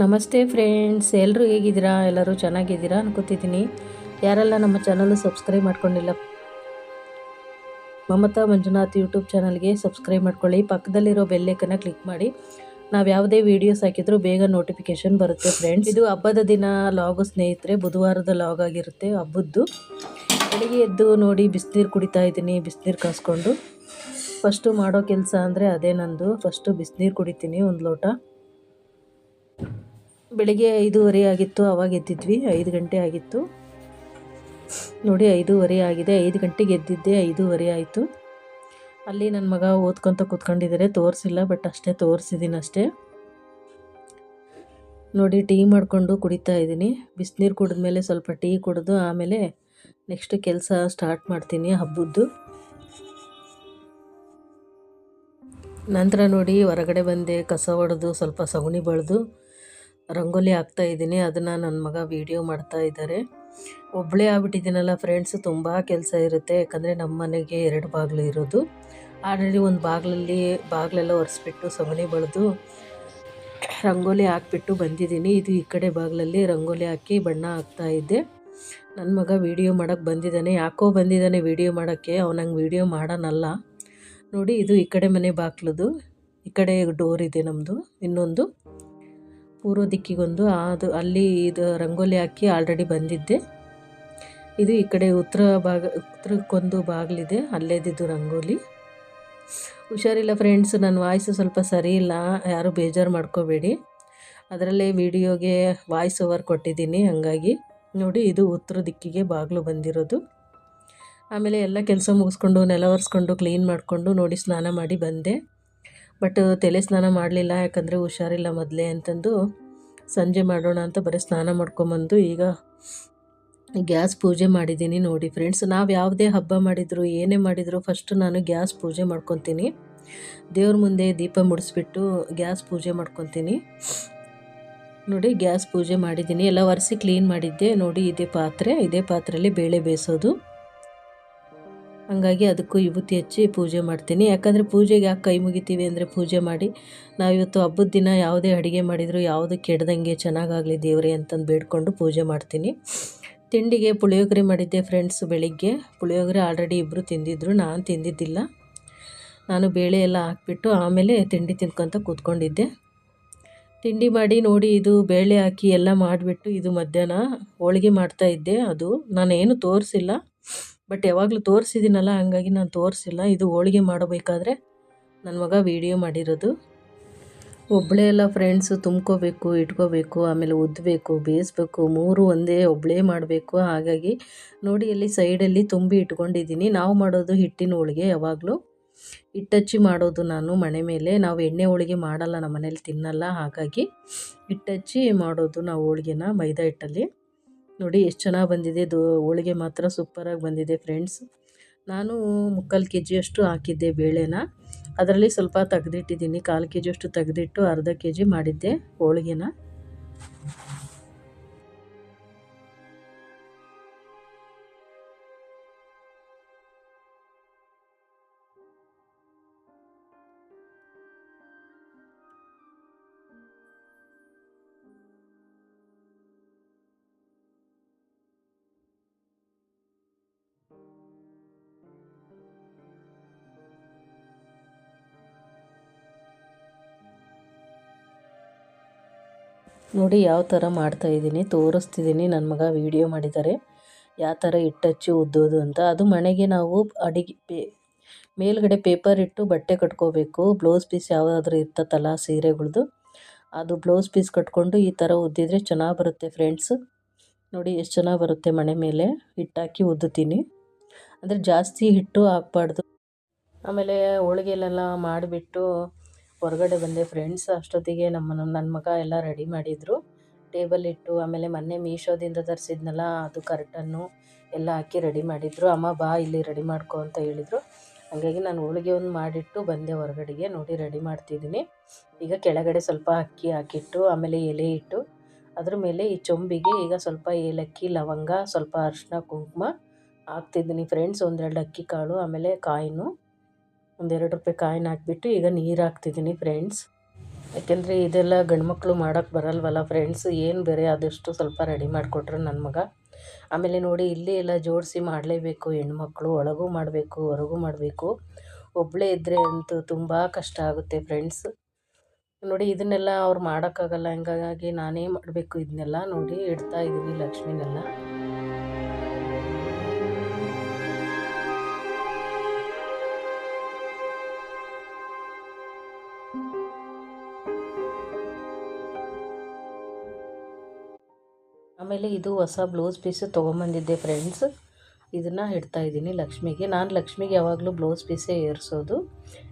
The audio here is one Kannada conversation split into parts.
ನಮಸ್ತೆ ಫ್ರೆಂಡ್ಸ್ ಎಲ್ಲರೂ ಹೇಗಿದ್ದೀರಾ? ಎಲ್ಲರೂ ಚೆನ್ನಾಗಿದ್ದೀರಾ ಅನ್ಕೋತಿದ್ದೀನಿ. ಯಾರೆಲ್ಲ ನಮ್ಮ ಚಾನಲ್ ಸಬ್ಸ್ಕ್ರೈಬ್ ಮಾಡ್ಕೊಂಡಿಲ್ಲ, ಮಮತಾ ಮಂಜುನಾಥ್ ಯೂಟ್ಯೂಬ್ ಚಾನಲ್ಗೆ ಸಬ್ಸ್ಕ್ರೈಬ್ ಮಾಡ್ಕೊಳ್ಳಿ. ಪಕ್ಕದಲ್ಲಿರೋ ಬೆಲ್ಲೇಕನ್ನು ಕ್ಲಿಕ್ ಮಾಡಿ. ನಾವು ಯಾವುದೇ ವೀಡಿಯೋಸ್ ಹಾಕಿದರೂ ಬೇಗ ನೋಟಿಫಿಕೇಶನ್ ಬರುತ್ತೆ ಫ್ರೆಂಡ್ಸ್. ಇದು ಹಬ್ಬದ ದಿನ ಲಾಗು ಸ್ನೇಹಿತರೆ, ಬುಧವಾರದ ಲಾಗ್ ಆಗಿರುತ್ತೆ ಹಬ್ಬದ್ದು. ಬೆಳಿಗ್ಗೆ ಎದ್ದು ನೋಡಿ ಬಿಸಿನೀರು ಕುಡಿತಾ ಇದ್ದೀನಿ, ಬಿಸಿನೀರು ಕಾಸ್ಕೊಂಡು. ಫಸ್ಟು ಮಾಡೋ ಕೆಲಸ ಅಂದರೆ ಅದೇ ನಂದು. ಫಸ್ಟು ಬಿಸಿನೀರು ಕುಡಿತೀನಿ ಒಂದು ಲೋಟ. ಬೆಳಿಗ್ಗೆ ಐದೂವರೆ ಆಗಿತ್ತು, ಅವಾಗ ಎದ್ದಿದ್ವಿ, ಐದು ಗಂಟೆ ಆಗಿತ್ತು. ನೋಡಿ, ಐದೂವರೆ ಆಗಿದೆ, ಐದು ಗಂಟೆಗೆ ಎದ್ದಿದ್ದೆ, ಐದೂವರೆ ಆಯಿತು. ಅಲ್ಲಿ ನನ್ನ ಮಗ ಓದ್ಕೊತ ಕೂತ್ಕೊಂಡಿದ್ದಾರೆ ತೋರಿಸಿಲ್ಲ ಬಟ್ ಅಷ್ಟೇ ತೋರಿಸಿದ್ದೀನಿ ಅಷ್ಟೇ. ನೋಡಿ, ಟೀ ಮಾಡಿಕೊಂಡು ಕುಡಿತಾ ಇದ್ದೀನಿ. ಬಿಸಿನೀರು ಕುಡಿದ್ಮೇಲೆ ಸ್ವಲ್ಪ ಟೀ ಕುಡಿದು ಆಮೇಲೆ ನೆಕ್ಸ್ಟ್ ಕೆಲಸ ಸ್ಟಾರ್ಟ್ ಮಾಡ್ತೀನಿ ಹಬ್ಬದ್ದು. ನಂತರ ನೋಡಿ, ಹೊರಗಡೆ ಬಂದೆ, ಕಸ ಹೊಡೆದು ಸ್ವಲ್ಪ ಸಗಣಿ ಬಳ್ದು. ರಂಗೋಲಿ ಹಾಕ್ತಾ ಇದ್ದೀನಿ. ಅದನ್ನು ನನ್ನ ಮಗ ವೀಡಿಯೋ ಮಾಡ್ತಾ ಇದ್ದಾರೆ ಒಬ್ಬಳೇ ಆಗ್ಬಿಟ್ಟಿದ್ದೀನಲ್ಲ ಫ್ರೆಂಡ್ಸ್ ತುಂಬ ಕೆಲಸ ಇರುತ್ತೆ. ಯಾಕಂದರೆ ನಮ್ಮ ಮನೆಗೆ ಎರಡು ಬಾಗಿಲು ಇರೋದು. ಆಲ್ರೆಡಿ ಒಂದು ಬಾಗಿಲಲ್ಲಿ, ಬಾಗಿಲೆಲ್ಲ ಒರೆಸ್ಬಿಟ್ಟು ಸಗಣಿ ಬಳಿದು ರಂಗೋಲಿ ಹಾಕ್ಬಿಟ್ಟು ಬಂದಿದ್ದೀನಿ. ಇದು ಈ ಕಡೆ ಬಾಗಿಲಲ್ಲಿ ರಂಗೋಲಿ ಹಾಕಿ ಬಣ್ಣ ಹಾಕ್ತಾ ಇದ್ದೆ. ನನ್ನ ಮಗ ವೀಡಿಯೋ ಮಾಡೋಕ್ಕೆ ಬಂದಿದ್ದಾನೆ. ಯಾಕೋ ಬಂದಿದ್ದಾನೆ ವೀಡಿಯೋ ಮಾಡೋಕ್ಕೆ. ಅವನಂಗೆ ವೀಡಿಯೋ ಮಾಡೋನಲ್ಲ. ನೋಡಿ, ಇದು ಈ ಕಡೆ ಮನೆ ಬಾಗಿಲದು. ಈ ಕಡೆ ಡೋರ್ ಇದೆ ನಮ್ಮದು ಇನ್ನೊಂದು. ಪೂರ್ವ ದಿಕ್ಕಿಗೊಂದು ಅದು ಅಲ್ಲಿ ಇದು ರಂಗೋಲಿ ಹಾಕಿ ಆಲ್ರೆಡಿ ಬಂದಿದ್ದೆ. ಇದು ಈ ಕಡೆ ಉತ್ತರ ಭಾಗ, ಉತ್ತರಕ್ಕೊಂದು ಬಾಗಿಲಿದೆ, ಅಲ್ಲೇದಿದ್ದು ರಂಗೋಲಿ. ಹುಷಾರಿಲ್ಲ ಫ್ರೆಂಡ್ಸ್ ನನ್ನ ವಾಯ್ಸ್ ಸ್ವಲ್ಪ ಸರಿ ಇಲ್ಲ, ಯಾರೂ ಬೇಜಾರು ಮಾಡ್ಕೋಬೇಡಿ. ಅದರಲ್ಲೇ ವಿಡಿಯೋಗೆ ವಾಯ್ಸ್ ಓವರ್ ಕೊಟ್ಟಿದ್ದೀನಿ, ಹಾಗಾಗಿ. ನೋಡಿ, ಇದು ಉತ್ತರ ದಿಕ್ಕಿಗೆ ಬಾಗಿಲು ಬಂದಿರೋದು. ಆಮೇಲೆ ಎಲ್ಲ ಕೆಲಸ ಮುಗಿಸ್ಕೊಂಡು ನೆಲ ಒರೆಸ್ಕೊಂಡು ಕ್ಲೀನ್ ಮಾಡಿಕೊಂಡು ನೋಡಿ, ಸ್ನಾನ ಮಾಡಿ ಬಂದೆ. ಬಟ್ ತಲೆ ಸ್ನಾನ ಮಾಡಲಿಲ್ಲ, ಯಾಕಂದರೆ ಹುಷಾರಿಲ್ಲ ಮೊದಲೇ ಅಂತಂದು ಸಂಜೆ ಮಾಡೋಣ ಅಂತ ಬರೀ ಸ್ನಾನ ಮಾಡ್ಕೊಂಬಂದು ಈಗ ಗ್ಯಾಸ್ ಪೂಜೆ ಮಾಡಿದ್ದೀನಿ ನೋಡಿ ಫ್ರೆಂಡ್ಸ್. ನಾವು ಯಾವುದೇ ಹಬ್ಬ ಮಾಡಿದ್ರು, ಏನೇ ಮಾಡಿದ್ರು ಫಸ್ಟ್ ನಾನು ಗ್ಯಾಸ್ ಪೂಜೆ ಮಾಡ್ಕೊತೀನಿ. ದೇವ್ರ ಮುಂದೆ ದೀಪ ಮುಡಿಸ್ಬಿಟ್ಟು ಗ್ಯಾಸ್ ಪೂಜೆ ಮಾಡ್ಕೊತೀನಿ. ನೋಡಿ ಗ್ಯಾಸ್ ಪೂಜೆ ಮಾಡಿದ್ದೀನಿ. ಎಲ್ಲ ಒರೆಸಿ ಕ್ಲೀನ್ ಮಾಡಿದ್ದೆ. ನೋಡಿ ಇದೇ ಪಾತ್ರೆ, ಇದೇ ಪಾತ್ರೆಯಲ್ಲಿ ಬೇಳೆ ಬೇಯಿಸೋದು. ಹಂಗಾಗಿ ಅದಕ್ಕೂ ವಿಭೂತಿ ಹಚ್ಚಿ ಪೂಜೆ ಮಾಡ್ತೀನಿ. ಯಾಕಂದರೆ ಪೂಜೆಗೆ ಯಾಕೆ ಕೈ ಮುಗಿತೀವಿ ಅಂದರೆ ಪೂಜೆ ಮಾಡಿ ನಾವಿವತ್ತು ಹಬ್ಬದ ದಿನ ಯಾವುದೇ ಅಡುಗೆ ಮಾಡಿದರೂ ಯಾವುದು ಕೆಡ್ದಂಗೆ ಚೆನ್ನಾಗಾಗಲಿ ದೇವರೇ ಅಂತಂದು ಬೇಡ್ಕೊಂಡು ಪೂಜೆ ಮಾಡ್ತೀನಿ. ತಿಂಡಿಗೆ ಪುಳಿಯೋಗರೆ ಮಾಡಿದ್ದೆ ಫ್ರೆಂಡ್ಸ್ ಬೆಳಿಗ್ಗೆ. ಪುಳಿಯೋಗರೆ ಆಲ್ರೆಡಿ ಇಬ್ಬರು ತಿಂದಿದ್ರು, ನಾನು ತಿಂದಿದ್ದಿಲ್ಲ. ನಾನು ಬೇಳೆ ಎಲ್ಲ ಹಾಕ್ಬಿಟ್ಟು ಆಮೇಲೆ ತಿಂಡಿ ತಿನ್ಕೊತ ಕೂತ್ಕೊಂಡಿದ್ದೆ. ತಿಂಡಿ ಮಾಡಿ ನೋಡಿ ಇದು ಬೇಳೆ ಹಾಕಿ ಎಲ್ಲ ಮಾಡಿಬಿಟ್ಟು ಇದು ಮಧ್ಯಾಹ್ನ ಹೋಳಿಗೆ ಮಾಡ್ತಾಯಿದ್ದೆ ಅದು ನಾನೇನು ತೋರಿಸಿಲ್ಲ. ಬಟ್ ಯಾವಾಗಲೂ ತೋರಿಸಿದ್ದೀನಲ್ಲ ಹಂಗಾಗಿ ನಾನು ತೋರಿಸಿಲ್ಲ. ಇದು ಹೋಳಿಗೆ ಮಾಡಬೇಕಾದ್ರೆ ನನ್ನ ಮಗ ವೀಡಿಯೋ ಮಾಡಿರೋದು. ಒಬ್ಬಳೇ ಎಲ್ಲ ಫ್ರೆಂಡ್ಸು ತುಂಬ್ಕೋಬೇಕು, ಇಟ್ಕೋಬೇಕು, ಆಮೇಲೆ ಉದ್ದಬೇಕು ಬೇಯಿಸ್ಬೇಕು, ಮೂರು ಒಂದೇ ಒಬ್ಬಳೇ ಮಾಡಬೇಕು. ಹಾಗಾಗಿ ನೋಡಿ ಅಲ್ಲಿ ಸೈಡಲ್ಲಿ ತುಂಬಿ ಇಟ್ಕೊಂಡಿದ್ದೀನಿ. ನಾವು ಮಾಡೋದು ಹಿಟ್ಟಿನ ಹೋಳಿಗೆ ಯಾವಾಗಲೂ. ಹಿಟ್ಟಚ್ಚಿ ಮಾಡೋದು ನಾನು ಮನೆ ಮೇಲೆ. ನಾವು ಎಣ್ಣೆ ಹೋಳಿಗೆ ಮಾಡಲ್ಲ ನಮ್ಮ ಮನೇಲಿ ತಿನ್ನಲ್ಲ. ಹಾಗಾಗಿ ಹಿಟ್ಟಚ್ಚಿ ಮಾಡೋದು ನಾವು ಹೋಳಿಗೆನ ಮೈದಾ ಹಿಟ್ಟಲ್ಲಿ. ನೋಡಿ ಎಷ್ಟು ಚೆನ್ನಾಗಿ ಬಂದಿದೆ. ದೋ, ಹೋಳಿಗೆ ಮಾತ್ರ ಸೂಪರಾಗಿ ಬಂದಿದೆ ಫ್ರೆಂಡ್ಸ್ ನಾನು ಮುಕ್ಕಾಲು ಕೆ ಜಿಯಷ್ಟು ಹಾಕಿದ್ದೆ ಬೇಳೆನ. ಅದರಲ್ಲಿ ಸ್ವಲ್ಪ ತೆಗೆದಿಟ್ಟಿದ್ದೀನಿ. ಕಾಲು ಕೆ ಜಿಯಷ್ಟು ತೆಗೆದಿಟ್ಟು ಅರ್ಧ ಕೆ ಜಿ ಮಾಡಿದ್ದೆ ಹೋಳಿಗೆನ. ನೋಡಿ ಯಾವ ಥರ ಮಾಡ್ತಾಯಿದ್ದೀನಿ ತೋರಿಸ್ತಿದ್ದೀನಿ ನನ್ನ ಮಗ ವೀಡಿಯೋ ಮಾಡಿದ್ದಾರೆ ಯಾವ ಥರ ಹಿಟ್ಟಚ್ಚಿ ಉದ್ದೋದು ಅಂತ. ಅದು ಮನೆಗೆ ನಾವು ಅಡಿಗೆ ಪೇ, ಮೇಲ್ಗಡೆ ಪೇಪರ್ ಇಟ್ಟು ಬಟ್ಟೆ ಕಟ್ಕೋಬೇಕು. ಬ್ಲೌಸ್ ಪೀಸ್ ಯಾವುದಾದ್ರೂ ಇರ್ತತ್ತಲ್ಲ ಸೀರೆಗಳ್ದು. ಅದು ಬ್ಲೌಸ್ ಪೀಸ್ ಕಟ್ಕೊಂಡು ಈ ಥರ ಉದ್ದಿದ್ರೆ ಚೆನ್ನಾಗಿ ಬರುತ್ತೆ ಫ್ರೆಂಡ್ಸ್ ನೋಡಿ ಎಷ್ಟು ಚೆನ್ನಾಗಿ ಬರುತ್ತೆ ಮನೆ ಮೇಲೆ. ಹಿಟ್ಟಾಕಿ ಉದ್ದುತ್ತೀನಿ. ಅಂದರೆ ಜಾಸ್ತಿ ಹಿಟ್ಟು ಹಾಕ್ಬಾರ್ದು. ಆಮೇಲೆ ಹೋಳಿಗೆಲೆಲ್ಲ ಮಾಡಿಬಿಟ್ಟು ಹೊರಗಡೆ ಬಂದೆ. ಫ್ರೆಂಡ್ಸ್ ಅಷ್ಟೊತ್ತಿಗೆ ನಮ್ಮ ನನ್ನ ಮಗ ಎಲ್ಲ ರೆಡಿ ಮಾಡಿದರು. ಟೇಬಲ್ ಇಟ್ಟು, ಆಮೇಲೆ ಮೊನ್ನೆ ಮೀಶೋದಿಂದ ತರಿಸಿದ್ನಲ್ಲ, ಅದು ಕರ್ಟನ್ನು ಎಲ್ಲ ಹಾಕಿ ರೆಡಿ ಮಾಡಿದರು. ಅಮ್ಮ ಬಾ, ಇಲ್ಲಿ ರೆಡಿ ಮಾಡ್ಕೊ ಅಂತ ಹೇಳಿದರು. ಹಾಗಾಗಿ ನಾನು ಹೋಳಿಗೆ ಒಂದು ಮಾಡಿಟ್ಟು ಬಂದೆ ಹೊರಗಡೆಗೆ, ನೋಡಿ ರೆಡಿ ಮಾಡ್ತಿದ್ದೀನಿ. ಈಗ ಕೆಳಗಡೆ ಸ್ವಲ್ಪ ಅಕ್ಕಿ ಹಾಕಿಟ್ಟು, ಆಮೇಲೆ ಎಲೆ ಇಟ್ಟು, ಅದ್ರ ಮೇಲೆ ಈ ಚೊಂಬಿಗೆ ಈಗ ಸ್ವಲ್ಪ ಏಲಕ್ಕಿ, ಲವಂಗ, ಸ್ವಲ್ಪ ಅರಿಶಿನ ಕುಂಕುಮ ಹಾಕ್ತಿದ್ದೀನಿ. ಫ್ರೆಂಡ್ಸ್ ಒಂದೆರಡು ಅಕ್ಕಿ ಕಾಳು, ಆಮೇಲೆ ಕಾಯಿನು ಒಂದೆರಡು ರೂಪಾಯಿ ಕಾಯಿನ ಹಾಕ್ಬಿಟ್ಟು ಈಗ ನೀರು ಹಾಕ್ತಿದ್ದೀನಿ ಫ್ರೆಂಡ್ಸ್ ಯಾಕೆಂದರೆ ಇದೆಲ್ಲ ಗಂಡ್ಮಕ್ಳು ಮಾಡೋಕ್ಕೆ ಬರಲ್ವಲ್ಲ ಫ್ರೆಂಡ್ಸ್ ಏನು ಬೇರೆ ಆದಷ್ಟು ಸ್ವಲ್ಪ ರೆಡಿ ಮಾಡಿಕೊಟ್ರು ನನ್ನ ಮಗ. ಆಮೇಲೆ ನೋಡಿ, ಇಲ್ಲಿ ಎಲ್ಲ ಜೋಡಿಸಿ ಮಾಡಲೇಬೇಕು ಹೆಣ್ಮಕ್ಳು ಒಳಗೂ ಮಾಡಬೇಕು, ಹೊರಗೂ ಮಾಡಬೇಕು. ಒಬ್ಬಳೇ ಇದ್ದರೆ ಅಂತೂ ತುಂಬ ಕಷ್ಟ ಆಗುತ್ತೆ ಫ್ರೆಂಡ್ಸ್ ನೋಡಿ, ಇದನ್ನೆಲ್ಲ ಅವ್ರು ಮಾಡೋಕ್ಕಾಗಲ್ಲ, ಹಂಗಾಗಿ ನಾನೇ ಮಾಡಬೇಕು, ಇದನ್ನೆಲ್ಲ ನೋಡಿ, ಇಡ್ತಾ ಇದ್ದೀನಿ ಲಕ್ಷ್ಮಿನೆಲ್ಲ. ಆಮೇಲೆ ಇದು ಹೊಸ ಬ್ಲೌಸ್ ಪೀಸು ತೊಗೊಂಬಂದಿದ್ದೆ ಫ್ರೆಂಡ್ಸ್ ಇದನ್ನು ಇಡ್ತಾ ಇದ್ದೀನಿ ಲಕ್ಷ್ಮಿಗೆ. ನಾನು ಲಕ್ಷ್ಮಿಗೆ ಯಾವಾಗಲೂ ಬ್ಲೌಸ್ ಪೀಸೇ ಏರಿಸೋದು.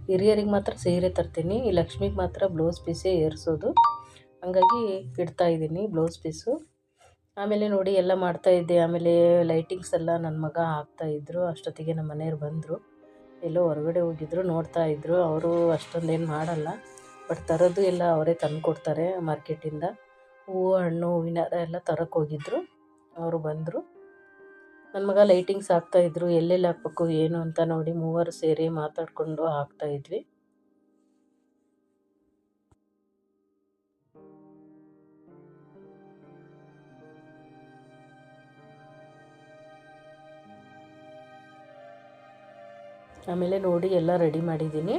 ಹಿರಿಯರಿಗೆ ಮಾತ್ರ ಸೀರೆ ತರ್ತೀನಿ. ಈ ಲಕ್ಷ್ಮಿಗೆ ಮಾತ್ರ ಬ್ಲೌಸ್ ಪೀಸೇ ಏರಿಸೋದು. ಹಂಗಾಗಿ ಇಡ್ತಾ ಇದ್ದೀನಿ ಬ್ಲೌಸ್ ಪೀಸು. ಆಮೇಲೆ ನೋಡಿ ಎಲ್ಲ ಮಾಡ್ತಾಯಿದ್ದೆ ಆಮೇಲೆ ಲೈಟಿಂಗ್ಸ್ ಎಲ್ಲ ನನ್ನ ಮಗ ಹಾಕ್ತಾಯಿದ್ರು ಅಷ್ಟೊತ್ತಿಗೆ ನಮ್ಮ ಮನೆಯವ್ರು ಬಂದರು. ಎಲ್ಲೋ ಹೊರಗಡೆ ಹೋಗಿದ್ರು, ನೋಡ್ತಾ ಇದ್ದರು ಅವರು ಅಷ್ಟೊಂದೇನು ಮಾಡಲ್ಲ. ಬಟ್ ತರೋದು ಎಲ್ಲ ಅವರೇ ತಂದು ಕೊಡ್ತಾರೆ ಮಾರ್ಕೆಟಿಂದ. ಹೂವು, ಹಣ್ಣು, ಹೂವಿನ ಎಲ್ಲ ತರಕ್ಕೆ ಹೋಗಿದ್ರು. ಅವರು ಬಂದರು. ನನ್ನ ಮಗ ಲೈಟಿಂಗ್ಸ್ ಹಾಕ್ತಾಯಿದ್ರು ಎಲ್ಲೆಲ್ಲಿ ಹಾಕ್ಬೇಕು, ಏನು ಅಂತ ನೋಡಿ ಮೂವರು ಸೇರಿ ಮಾತಾಡಿಕೊಂಡು ಹಾಕ್ತಾಯಿದ್ವಿ ಆಮೇಲೆ ನೋಡಿ ಎಲ್ಲ ರೆಡಿ ಮಾಡಿದ್ದೀನಿ.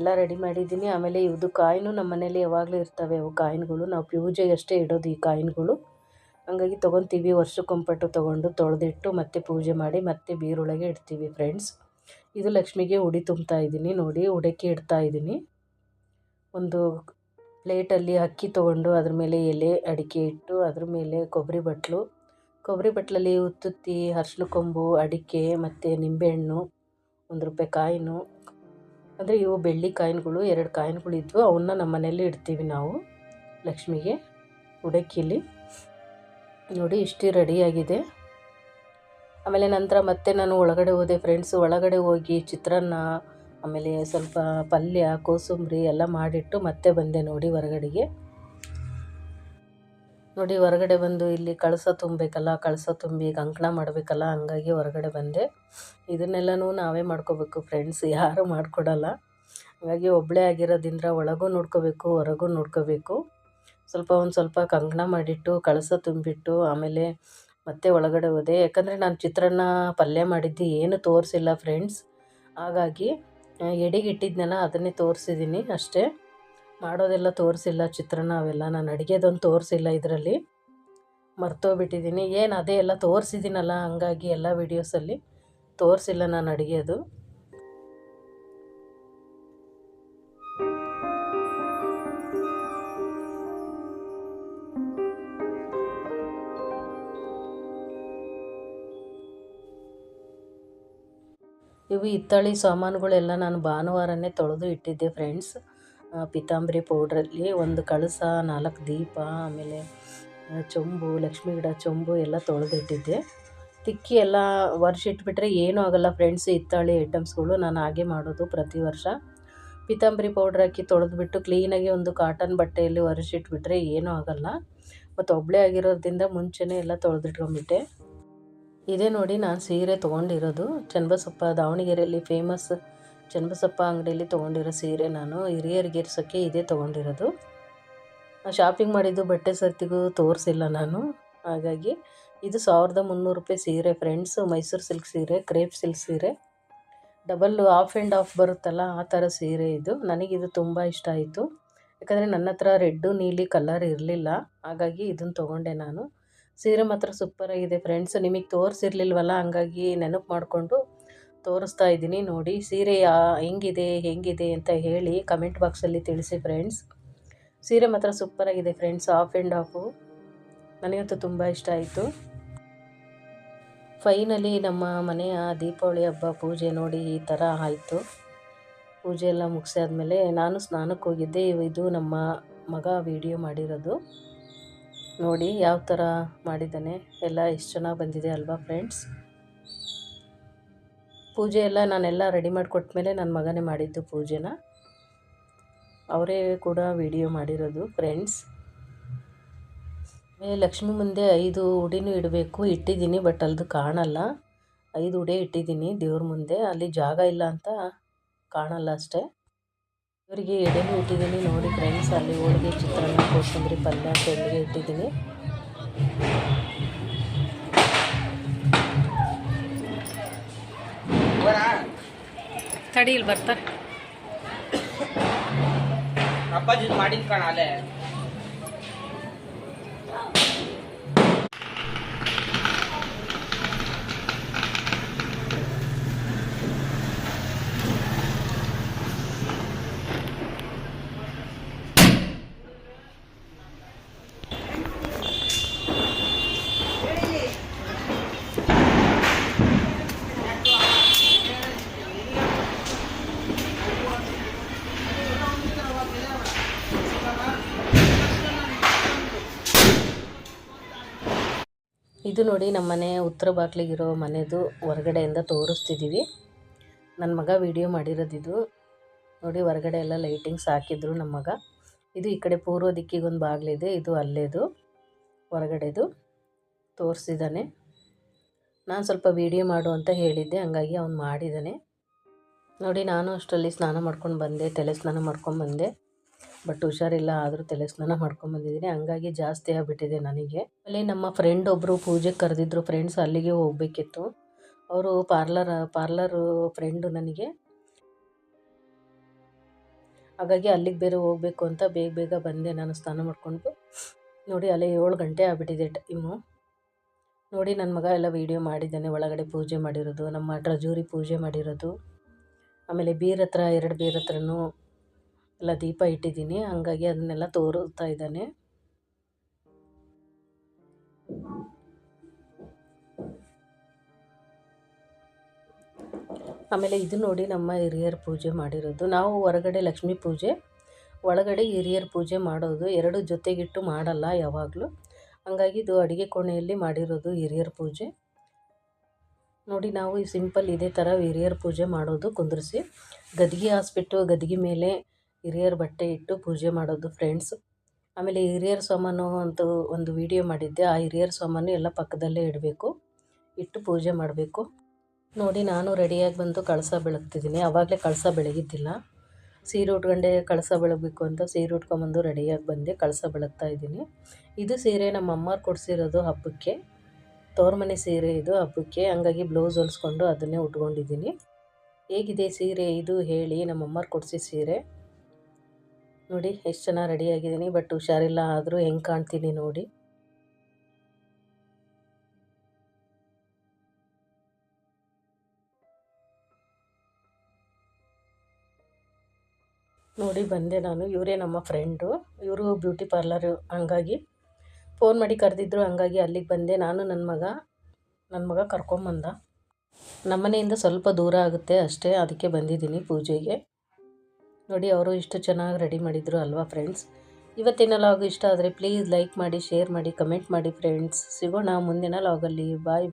ಎಲ್ಲ ರೆಡಿ ಮಾಡಿದ್ದೀನಿ. ಆಮೇಲೆ ಇದು ಕಾಯಿನು ನಮ್ಮ ಮನೇಲಿ ಯಾವಾಗಲೂ ಇರ್ತವೆ. ಅವು ಕಾಯಿನ್ಗಳು. ನಾವು ಪೂಜೆಗಷ್ಟೇ ಇಡೋದು ಈ ಕಾಯಿನ್ಗಳು. ಹಂಗಾಗಿ ತೊಗೊತೀವಿ. ವರ್ಷಕ್ಕೊಂಪಟ್ಟು ತೊಗೊಂಡು ತೊಳೆದಿಟ್ಟು ಮತ್ತೆ ಪೂಜೆ ಮಾಡಿ ಮತ್ತೆ ಬೀರೊಳಗೆ ಇಡ್ತೀವಿ ಫ್ರೆಂಡ್ಸ್ ಇದು ಲಕ್ಷ್ಮಿಗೆ ಉಡಿ ತುಂಬ್ತಾ ಇದ್ದೀನಿ. ನೋಡಿ, ಉಡಕ್ಕೆ ಇಡ್ತಾ ಇದ್ದೀನಿ. ಒಂದು ಪ್ಲೇಟಲ್ಲಿ ಅಕ್ಕಿ ತೊಗೊಂಡು ಅದ್ರ ಮೇಲೆ ಎಲೆ, ಅಡಿಕೆ ಇಟ್ಟು ಅದ್ರ ಮೇಲೆ ಕೊಬ್ಬರಿ ಬಟ್ಲು. ಕೊಬ್ಬರಿ ಬಟ್ಲಲ್ಲಿ ಉತ್ತುತ್ತಿ ಅರ್ಶಿನ ಕೊಂಬು, ಅಡಿಕೆ ಮತ್ತು ನಿಂಬೆಹಣ್ಣು, ಒಂದು ರೂಪಾಯಿ ಕಾಯಿನು. ಅಂದರೆ ಇವು ಬೆಳ್ಳಿ ಕಾಯಿನ್ಗಳು, ಎರಡು ಕಾಯಿನ್ಗಳು ಇದ್ವು. ಅವನ್ನ ನಮ್ಮ ಮನೇಲಿ ಇಡ್ತೀವಿ ನಾವು, ಲಕ್ಷ್ಮಿಗೆ. ಉಡಕ್ಕಿಲಿ ನೋಡಿ, ಇಷ್ಟು ರೆಡಿಯಾಗಿದೆ ಆಮೇಲೆ ನಂತರ ಮತ್ತೆ ನಾನು ಒಳಗಡೆ ಹೋದೆ ಫ್ರೆಂಡ್ಸು ಒಳಗಡೆ ಹೋಗಿ ಚಿತ್ರಾನ್ನ, ಆಮೇಲೆ ಸ್ವಲ್ಪ ಪಲ್ಯ, ಕೋಸಂಬರಿ ಎಲ್ಲ ಮಾಡಿಟ್ಟು ಮತ್ತೆ ಬಂದೆ ನೋಡಿ ಹೊರಗಡೆಗೆ. ನೋಡಿ, ಹೊರಗಡೆ ಬಂದು ಇಲ್ಲಿ ಕಳಸ ತುಂಬಬೇಕಲ್ಲ, ಕಳಸ ತುಂಬಿ ಕಂಕಣ ಮಾಡಬೇಕಲ್ಲ, ಹಂಗಾಗಿ ಹೊರಗಡೆ ಬಂದೆ. ಇದನ್ನೆಲ್ಲನೂ ನಾವೇ ಮಾಡ್ಕೋಬೇಕು ಫ್ರೆಂಡ್ಸ್ ಯಾರೂ ಮಾಡಿಕೊಡಲ್ಲ. ಹಾಗಾಗಿ ಒಬ್ಬಳೇ ಆಗಿರೋದ್ರಿಂದ ಒಳಗೂ ನೋಡ್ಕೋಬೇಕು, ಹೊರಗೂ ನೋಡ್ಕೋಬೇಕು. ಸ್ವಲ್ಪ ಒಂದು ಸ್ವಲ್ಪ ಕಂಕಣ ಮಾಡಿಟ್ಟು, ಕಳಸ ತುಂಬಿಟ್ಟು, ಆಮೇಲೆ ಮತ್ತೆ ಒಳಗಡೆ ಹೋದೆ. ಯಾಕಂದರೆ ನಾನು ಚಿತ್ರಾನ್ನ ಪಲ್ಯ ಮಾಡಿದ್ದು ಏನು ತೋರಿಸಿಲ್ಲ ಫ್ರೆಂಡ್ಸ್ ಹಾಗಾಗಿ ಎಡೆಗೆ ಇಟ್ಟಿದ್ನಲ್ಲ ಅದನ್ನೇ ತೋರಿಸಿದ್ದೀನಿ ಅಷ್ಟೇ. ಮಾಡೋದೆಲ್ಲ ತೋರಿಸಿಲ್ಲ ಚಿತ್ರಾನ್ನ ಅವೆಲ್ಲ ನಾನು ಅಡುಗೆದೊಂದು ತೋರಿಸಿಲ್ಲ ಇದರಲ್ಲಿ. ಮರ್ತೋಗ್ಬಿಟ್ಟಿದ್ದೀನಿ ಏನು ಅದೇ ಎಲ್ಲ ತೋರಿಸಿದ್ದೀನಲ್ಲ ಹಂಗಾಗಿ ಎಲ್ಲ ವೀಡಿಯೋಸಲ್ಲಿ ತೋರಿಸಿಲ್ಲ ನಾನು ಅಡುಗೆದು. ಇವು ಹಿತ್ತಾಳಿ ಸಾಮಾನುಗಳೆಲ್ಲ ನಾನು ಭಾನುವಾರನೇ ತೊಳೆದು ಇಟ್ಟಿದ್ದೆ ಫ್ರೆಂಡ್ಸ್ ಪಿತಾಂಬರಿ ಪೌಡ್ರಲ್ಲಿ ಒಂದು ಕಳಸ, ನಾಲ್ಕು ದೀಪ, ಆಮೇಲೆ ಚೊಂಬು, ಲಕ್ಷ್ಮೀ ಗಿಡ, ಚೊಂಬು ಎಲ್ಲ ತೊಳೆದಿಟ್ಟಿದ್ದೆ. ತಿಕ್ಕಿ ಎಲ್ಲ ವರ್ಷ ಇಟ್ಬಿಟ್ರೆ ಏನೂ ಆಗೋಲ್ಲ ಫ್ರೆಂಡ್ಸ್ ಹಿತ್ತಾಳಿ ಐಟಮ್ಸ್ಗಳು ನಾನು ಹಾಗೆ ಮಾಡೋದು ಪ್ರತಿ ವರ್ಷ. ಪೀತಾಂಬರಿ ಪೌಡ್ರ್ ಹಾಕಿ ತೊಳೆದ್ಬಿಟ್ಟು ಕ್ಲೀನಾಗಿ ಒಂದು ಕಾಟನ್ ಬಟ್ಟೆಯಲ್ಲಿ ಒರೆಸಿಟ್ಬಿಟ್ರೆ ಏನೂ ಆಗೋಲ್ಲ. ಮತ್ತು ಒಬ್ಬಳೇ ಆಗಿರೋದ್ರಿಂದ ಮುಂಚೆನೇ ಎಲ್ಲ ತೊಳೆದಿಟ್ಕೊಂಡ್ಬಿಟ್ಟೆ. ಇದೇ ನೋಡಿ ನಾನು ಸೀರೆ ತೊಗೊಂಡಿರೋದು. ಚನ್ನಬಸಪ್ಪ ದಾವಣಗೆರೆಯಲ್ಲಿ ಫೇಮಸ್ ಚನ್ನಬಸಪ್ಪ ಅಂಗಡಿಯಲ್ಲಿ ತೊಗೊಂಡಿರೋ ಸೀರೆ ನಾನು ಹಿರಿಯರಿಗೆ ಇರ್ಸೋಕ್ಕೆ ಇದೇ ತೊಗೊಂಡಿರೋದು. ಶಾಪಿಂಗ್ ಮಾಡಿದ್ದು ಬಟ್ಟೆ ಸರ್ತಿಗೂ ತೋರಿಸಿಲ್ಲ ನಾನು. ಹಾಗಾಗಿ ಇದು ಸಾವಿರದ ಮುನ್ನೂರು ರೂಪಾಯಿ ಸೀರೆ ಫ್ರೆಂಡ್ಸ್ ಮೈಸೂರು ಸಿಲ್ಕ್ ಸೀರೆ ಕ್ರೇಪ್ ಸಿಲ್ಕ್ ಸೀರೆ. ಡಬಲ್ ಆಫ್ ಆ್ಯಂಡ್ ಆಫ್ ಬರುತ್ತಲ್ಲ, ಆ ಥರ ಸೀರೆ ಇದು. ನನಗಿದು ತುಂಬ ಇಷ್ಟ ಆಯಿತು. ಯಾಕಂದರೆ ನನ್ನ ಹತ್ರ ರೆಡ್ಡು ನೀಲಿ ಕಲರ್ ಇರಲಿಲ್ಲ. ಹಾಗಾಗಿ ಇದನ್ನು ತೊಗೊಂಡೆ ನಾನು. ಸೀರೆ ಮಾತ್ರ ಸೂಪರಾಗಿದೆ ಫ್ರೆಂಡ್ಸ್ ನಿಮಗೆ ತೋರಿಸಿರ್ಲಿಲ್ವಲ್ಲ, ಹಂಗಾಗಿ ನೆನಪು ಮಾಡಿಕೊಂಡು ತೋರಿಸ್ತಾ ಇದ್ದೀನಿ. ನೋಡಿ, ಸೀರೆ ಹೆಂಗಿದೆ ಹೆಂಗಿದೆ ಅಂತ ಹೇಳಿ ಕಮೆಂಟ್ ಬಾಕ್ಸಲ್ಲಿ ತಿಳಿಸಿ ಫ್ರೆಂಡ್ಸ್. ಸೀರೆ ಮಾತ್ರ ಸೂಪರಾಗಿದೆ ಫ್ರೆಂಡ್ಸ್ ಆಫ್ ಆ್ಯಂಡ್ ಆಫು ನನಗಂತೂ ತುಂಬ ಇಷ್ಟ ಆಯಿತು. ಫೈನಲಿ ನಮ್ಮ ಮನೆಯ ದೀಪಾವಳಿ ಹಬ್ಬ ಪೂಜೆ ನೋಡಿ ಈ ಥರ ಆಯಿತು. ಪೂಜೆ ಎಲ್ಲ ಮುಗಿಸಾದ್ಮೇಲೆ ನಾನು ಸ್ನಾನಕ್ಕೆ ಹೋಗಿದ್ದೆ. ಇದು ನಮ್ಮ ಮಗ ವಿಡಿಯೋ ಮಾಡಿರೋದು. ನೋಡಿ, ಯಾವ ಥರ ಮಾಡಿದ್ದಾನೆ. ಎಲ್ಲ ಎಷ್ಟು ಚೆನ್ನಾಗಿ ಬಂದಿದೆ ಅಲ್ವಾ ಫ್ರೆಂಡ್ಸ್? ಪೂಜೆ ಎಲ್ಲ ನಾನೆಲ್ಲ ರೆಡಿ ಮಾಡಿಕೊಟ್ಮೇಲೆ ನನ್ನ ಮಗನೇ ಮಾಡಿದ್ದು ಪೂಜೆನ. ಅವರೇ ಕೂಡ ವಿಡಿಯೋ ಮಾಡಿರೋದು ಫ್ರೆಂಡ್ಸ್ ಲಕ್ಷ್ಮಿ ಮುಂದೆ ಐದು ಉಡಿನೂ ಇಡಬೇಕು, ಇಟ್ಟಿದ್ದೀನಿ ಬಟ್ ಅಲ್ದು ಕಾಣಲ್ಲ. ಐದು ಉಡೆ ಇಟ್ಟಿದ್ದೀನಿ ದೇವ್ರ ಮುಂದೆ. ಅಲ್ಲಿ ಜಾಗ ಇಲ್ಲ ಅಂತ ಕಾಣಲ್ಲ ಅಷ್ಟೇ. ಇವರಿಗೆ ಎಡೆನೂ ಇಟ್ಟಿದ್ದೀನಿ ನೋಡಿ ಫ್ರೆಂಡ್ಸ್ ಅಲ್ಲಿ ಹೋಳಿಗೆ ಚಿತ್ರಾನ್ನ ಕೋಸಂಬರಿ ಪಲ್ಯ ತೆಳ್ಳಿಗೆ ಇಟ್ಟಿದ್ದೀನಿ ತಡಿ ಇಲ್ಲಿ ಬರ್ತಾರೆ ಅಪ್ಪಾಜಿ ಮಾಡಿದ ಕಣ ಅಲ್ಲೇ. ಇದು ನೋಡಿ ನಮ್ಮ ಮನೆ ಉತ್ತರ ಬಾಗ್ಲಿಗಿರೋ ಮನೆದು ಹೊರಗಡೆಯಿಂದ ತೋರಿಸ್ತಿದ್ದೀವಿ ನನ್ನ ಮಗ ವಿಡಿಯೋ ಮಾಡಿರೋದಿದು. ನೋಡಿ ಹೊರಗಡೆ ಎಲ್ಲ ಲೈಟಿಂಗ್ಸ್ ಹಾಕಿದ್ರು ನಮ್ಮ ಮಗ. ಇದು ಈ ಕಡೆ ಪೂರ್ವ ದಿಕ್ಕಿಗೊಂದು ಬಾಗಿಲಿದೆ, ಇದು ಅಲ್ಲೇದು, ಹೊರಗಡೆದು ತೋರಿಸಿದ್ದಾನೆ ನಾನು ಸ್ವಲ್ಪ ವಿಡಿಯೋ ಮಾಡು ಅಂತ ಹೇಳಿದ್ದೆ, ಹಂಗಾಗಿ ಅವ್ನು ಮಾಡಿದ್ದಾನೆ ನೋಡಿ ನಾನು ಅಷ್ಟರಲ್ಲಿ ಸ್ನಾನ ಮಾಡ್ಕೊಂಡು ಬಂದೆ, ತಲೆ ಸ್ನಾನ ಮಾಡ್ಕೊಂಡು ಬಂದೆ. ಬಟ್ ಹುಷಾರಿಲ್ಲ, ಆದರೂ ತಲೆ ಸ್ನಾನ ಮಾಡ್ಕೊಂಡು ಬಂದಿದ್ದೀನಿ. ಹಂಗಾಗಿ ಜಾಸ್ತಿ ಆಗಿಬಿಟ್ಟಿದೆ ನನಗೆ. ಅಲ್ಲಿ ನಮ್ಮ ಫ್ರೆಂಡ್ ಒಬ್ಬರು ಪೂಜೆಗೆ ಕರೆದಿದ್ರು ಫ್ರೆಂಡ್ಸ್ ಅಲ್ಲಿಗೆ ಹೋಗಬೇಕಿತ್ತು. ಅವರು ಪಾರ್ಲರ್ ಪಾರ್ಲರು ಫ್ರೆಂಡು ನನಗೆ. ಹಾಗಾಗಿ ಅಲ್ಲಿಗೆ ಬೇರೆ ಹೋಗಬೇಕು ಅಂತ ಬೇಗ ಬೇಗ ಬಂದೆ ನಾನು ಸ್ನಾನ ಮಾಡಿಕೊಂಡು. ನೋಡಿ ಅಲ್ಲೇ ಏಳು ಗಂಟೆ ಆಗಿಬಿಟ್ಟಿದೆ ಟೈಮು ನೋಡಿ ನನ್ನ ಮಗ ಎಲ್ಲ ವೀಡಿಯೋ ಮಾಡಿದ್ದಾನೆ, ಒಳಗಡೆ ಪೂಜೆ ಮಾಡಿರೋದು, ನಮ್ಮ ಟ್ರಜೂರಿ ಪೂಜೆ ಮಾಡಿರೋದು. ಆಮೇಲೆ ಬೀರ್ ಹತ್ರ ಎರಡು ಬೀರ್ ಎಲ್ಲ ದೀಪ ಇಟ್ಟಿದ್ದೀನಿ. ಹಂಗಾಗಿ ಅದನ್ನೆಲ್ಲ ತೋರುತ್ತಾ ಇದ್ದಾನೆ. ಆಮೇಲೆ ಇದು ನೋಡಿ ನಮ್ಮ ಹಿರಿಯರ ಪೂಜೆ ಮಾಡಿರೋದು. ನಾವು ಹೊರಗಡೆ ಲಕ್ಷ್ಮೀ ಪೂಜೆ, ಒಳಗಡೆ ಹಿರಿಯರ ಪೂಜೆ ಮಾಡೋದು ಎರಡು ಜೊತೆಗಿಟ್ಟು ಮಾಡಲ್ಲ ಯಾವಾಗಲೂ. ಹಂಗಾಗಿ ಇದು ಅಡುಗೆ ಕೋಣೆಯಲ್ಲಿ ಮಾಡಿರೋದು ಹಿರಿಯರ ಪೂಜೆ. ನೋಡಿ ನಾವು ಸಿಂಪಲ್ ಇದೇ ಥರ ಹಿರಿಯರ ಪೂಜೆ ಮಾಡೋದು ಕುಂದ್ರಿಸಿ. ಗದಿಗೆ ಹಾಸ್ಬಿಟ್ಟು ಗದಿಗೆ ಮೇಲೆ ಹಿರಿಯರ ಬಟ್ಟೆ ಇಟ್ಟು ಪೂಜೆ ಮಾಡೋದು ಫ್ರೆಂಡ್ಸ್ ಆಮೇಲೆ ಹಿರಿಯರ ಸಾಮಾನು ಅಂತ ಒಂದು ವಿಡಿಯೋ ಮಾಡಿದ್ದೆ. ಆ ಹಿರಿಯರ ಸಾಮಾನು ಎಲ್ಲ ಪಕ್ಕದಲ್ಲೇ ಇಡಬೇಕು. ಇಟ್ಟು ಪೂಜೆ ಮಾಡಬೇಕು. ನೋಡಿ, ನಾನು ರೆಡಿಯಾಗಿ ಬಂದು ಕಳಸ ಬೆಳಗ್ತಿದ್ದೀನಿ. ಆವಾಗಲೇ ಕಳಸ ಬೆಳಗಿದ್ದಿಲ್ಲ. ಸೀರೆ ಉಟ್ಕೊಂಡೆ ಕಳಸ ಬೆಳಗಬೇಕು ಅಂತ ಸೀರೆ ಉಟ್ಕೊಂಬಂದು ರೆಡಿಯಾಗಿ ಬಂದೆ, ಕಳಸ ಬೆಳಗ್ತಾ ಇದ್ದೀನಿ. ಇದು ಸೀರೆ ನಮ್ಮ ಅಮ್ಮರು ಕೊಡಿಸಿರೋದು ಹಬ್ಬಕ್ಕೆ. ತವ್ರ ಮನೆ ಸೀರೆ ಇದು ಹಬ್ಬಕ್ಕೆ. ಹಂಗಾಗಿ ಬ್ಲೌಸ್ ಹೊಲಿಸ್ಕೊಂಡು ಅದನ್ನೇ ಉಟ್ಕೊಂಡಿದ್ದೀನಿ. ಹೇಗಿದೆ ಸೀರೆ ಇದು ಹೇಳಿ ನಮ್ಮ ಅಮ್ಮರು ಕೊಡಿಸಿದ ಸೀರೆ? ನೋಡಿ, ಎಷ್ಟು ಚೆನ್ನಾಗಿ ರೆಡಿಯಾಗಿದ್ದೀನಿ ಬಟ್ ಹುಷಾರಿಲ್ಲ ಆದರೂ ಹೆಂಗೆ ಕಾಣ್ತೀನಿ ನೋಡಿ. ನೋಡಿ, ಬಂದೆ ನಾನು. ಇವರೇ ನಮ್ಮ ಫ್ರೆಂಡು ಇವರು ಬ್ಯೂಟಿ ಪಾರ್ಲರು ಹಂಗಾಗಿ ಫೋನ್ ಮಾಡಿ ಕರೆದಿದ್ರು, ಹಂಗಾಗಿ ಅಲ್ಲಿಗೆ ಬಂದೆ. ನಾನು ನನ್ನ ಮಗ ನನ್ನ ಮಗ ಕರ್ಕೊಂಬಂದ ನಮ್ಮನೆಯಿಂದ ಸ್ವಲ್ಪ ದೂರ ಆಗುತ್ತೆ ಅಷ್ಟೇ, ಅದಕ್ಕೆ ಬಂದಿದ್ದೀನಿ ಪೂಜೆಗೆ. ನೋಡಿ, ಅವರು ಇಷ್ಟು ಚೆನ್ನಾಗಿ ರೆಡಿ ಮಾಡಿದರು ಅಲ್ವಾ ಫ್ರೆಂಡ್ಸ್ ಇವತ್ತಿನ ಲಾಗ್ ಇಷ್ಟ ಆದರೆ ಪ್ಲೀಸ್ ಲೈಕ್ ಮಾಡಿ ಶೇರ್ ಮಾಡಿ ಕಮೆಂಟ್ ಮಾಡಿ ಫ್ರೆಂಡ್ಸ್ ಸಿಗೋಣ ಮುಂದಿನ ಲಾಗಲ್ಲಿ ಬಾಯ್